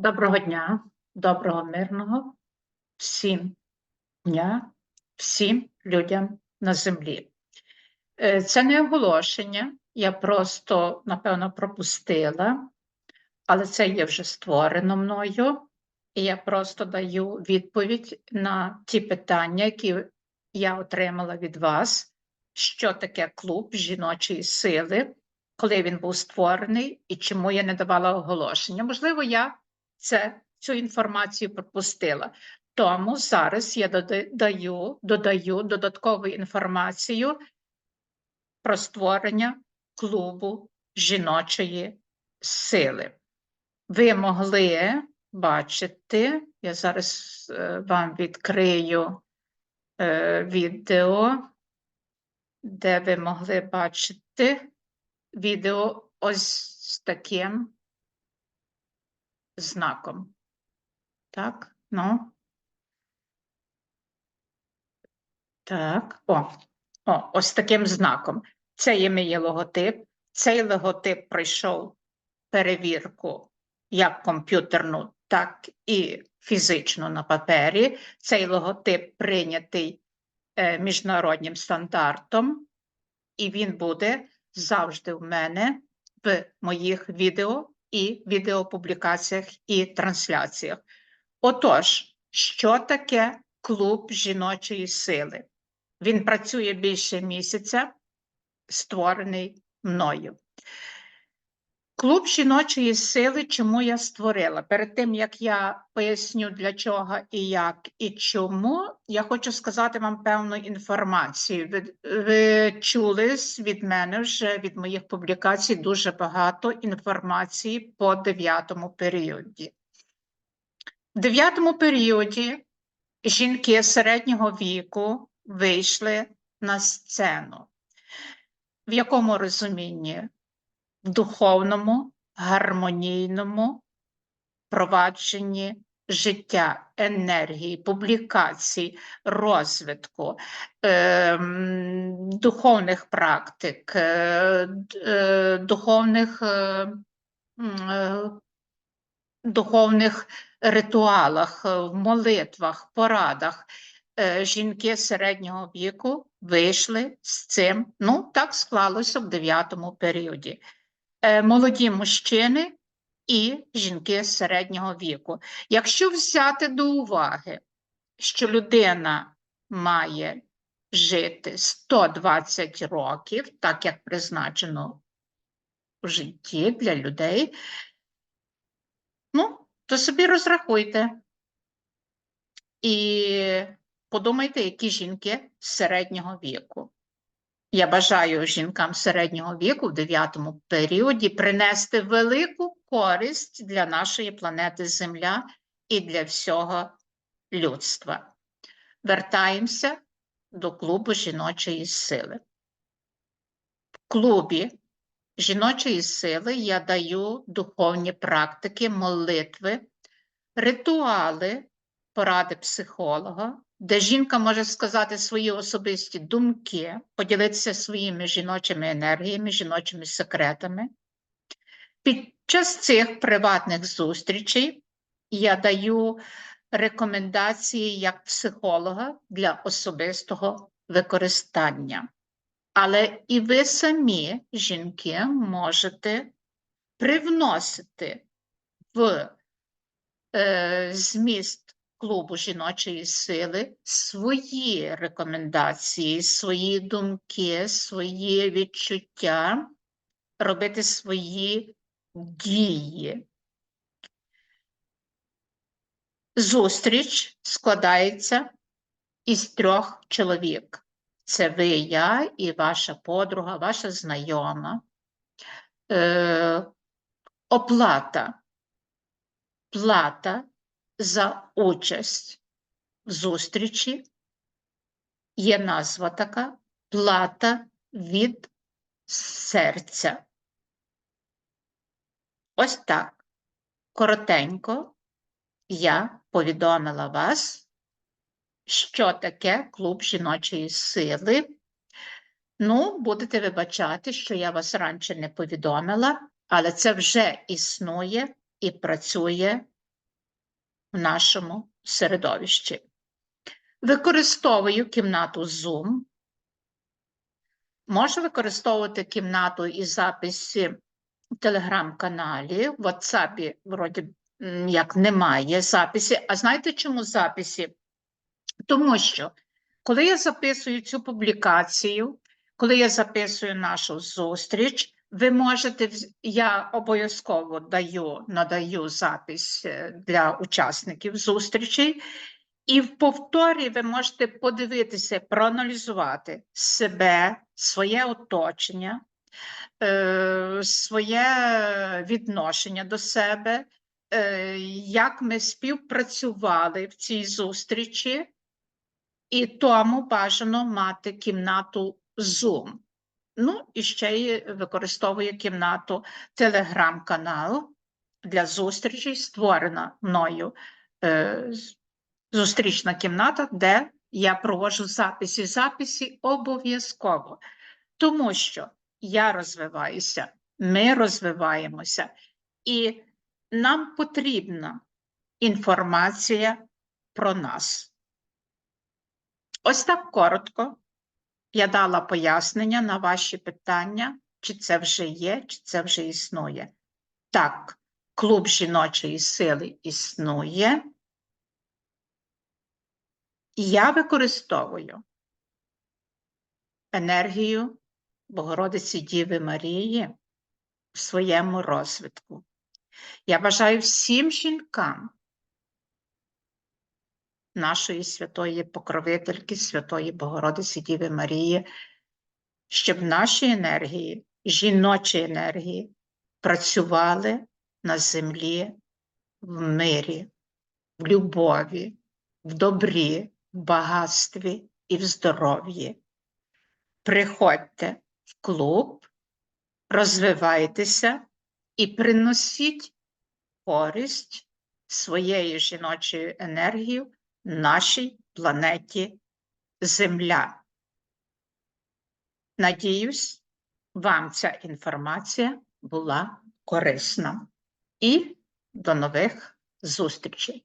Доброго дня, доброго мирного всім дня, всім людям на землі. Е, Це не оголошення, я просто, напевно, пропустила, але це є вже створено мною, і я просто даю відповідь на ті питання, які я отримала від вас, що таке клуб жіночої сили, коли він був створений і чому я не давала оголошення. Можливо, я це, цю інформацію пропустила. Тому зараз я дода- даю, додаю додаткову інформацію про створення клубу жіночої сили. Ви могли бачити, я зараз е, вам відкрию е, відео, де ви могли бачити відео ось з таким знаком. Так, ну. Так, о, о, ось таким знаком. Це є мій логотип. Цей логотип пройшов перевірку як комп'ютерну, так і фізичну на папері. Цей логотип прийнятий е, міжнародним стандартом, і він буде завжди в мене в моїх відео і відеопублікаціях і трансляціях. Отож, що таке клуб жіночої сили? Він працює більше місяця, створений мною. Клуб жіночої сили, чому я створила? Перед тим як я поясню для чого і як, і чому, я хочу сказати вам певну інформацію. Ви, ви чули від мене вже від моїх публікацій дуже багато інформації по дев'ятому періоді. В дев'ятому періоді жінки середнього віку вийшли на сцену. В якому розумінні? Духовному, гармонійному провадженні життя, енергії, публікацій, розвитку, ем, духовних практик, е, е, духовних, е, е, духовних ритуалах, е, в молитвах, порадах. Е, Жінки середнього віку вийшли з цим. Ну, так склалося в дев'ятому періоді. Е, Молоді мужчини і жінки середнього віку. Якщо взяти до уваги, що людина має жити 120 років, так як призначено в житті для людей, ну, то собі розрахуйте. І подумайте, які жінки середнього віку. Я бажаю жінкам середнього віку в дев'ятому періоді принести велику користь для нашої планети Земля і для всього людства. Вертаємося до клубу жіночої сили. В клубі жіночої сили я даю духовні практики, молитви, ритуали, поради психолога, де жінка може сказати свої особисті думки, поділитися своїми жіночими енергіями, жіночими секретами. Під час цих приватних зустрічей я даю рекомендації як психолога для особистого використання. Але і ви самі, жінки, можете привносити в е, зміст клубу жіночої сили свої рекомендації, свої думки, свої відчуття, робити свої дії. Зустріч складається із трьох чоловік. Це ви, я і ваша подруга, ваша знайома. Е, оплата. Плата за участь в зустрічі є назва така плата від серця. Ось так. Коротенько я повідомила вас, що таке клуб жіночої сили. Ну, будете вибачати, що я вас раніше не повідомила, але це вже існує і працює в нашому середовищі. Використовую кімнату Zoom. Можу використовувати кімнату і записі в телеграм-каналі. В WhatsApp, вроді, як немає записі. А знаєте, чому записі? Тому що, коли я записую цю публікацію, коли я записую нашу зустріч, ви можете, я обов'язково даю, надаю запис е, для учасників зустрічей, і в повторі ви можете подивитися, проаналізувати себе, своє оточення, е, своє відношення до себе, е, як ми співпрацювали в цій зустрічі, і тому бажано мати кімнату Zoom. Ну, і ще й використовую кімнату телеграм-канал для зустрічей, створена мною е, зустрічна кімната, де я проводжу записи. Записи обов'язково, тому що я розвиваюся, ми розвиваємося, і нам потрібна інформація про нас. Ось так коротко я дала пояснення на ваші питання, чи це вже є, чи це вже існує. Так, клуб жіночої сили існує. Я використовую енергію Богородиці Діви Марії в своєму розвитку. Я бажаю всім жінкам нашої святої покровительки, святої Богородиці Діви Марії, щоб наші енергії, жіночі енергії, працювали на землі в мирі, в любові, в добрі, в багатстві і в здоров'ї. Приходьте в клуб, розвивайтеся і приносіть користь своєю жіночою енергією нашій планеті Земля. Надіюсь, вам ця інформація була корисна. І до нових зустрічей!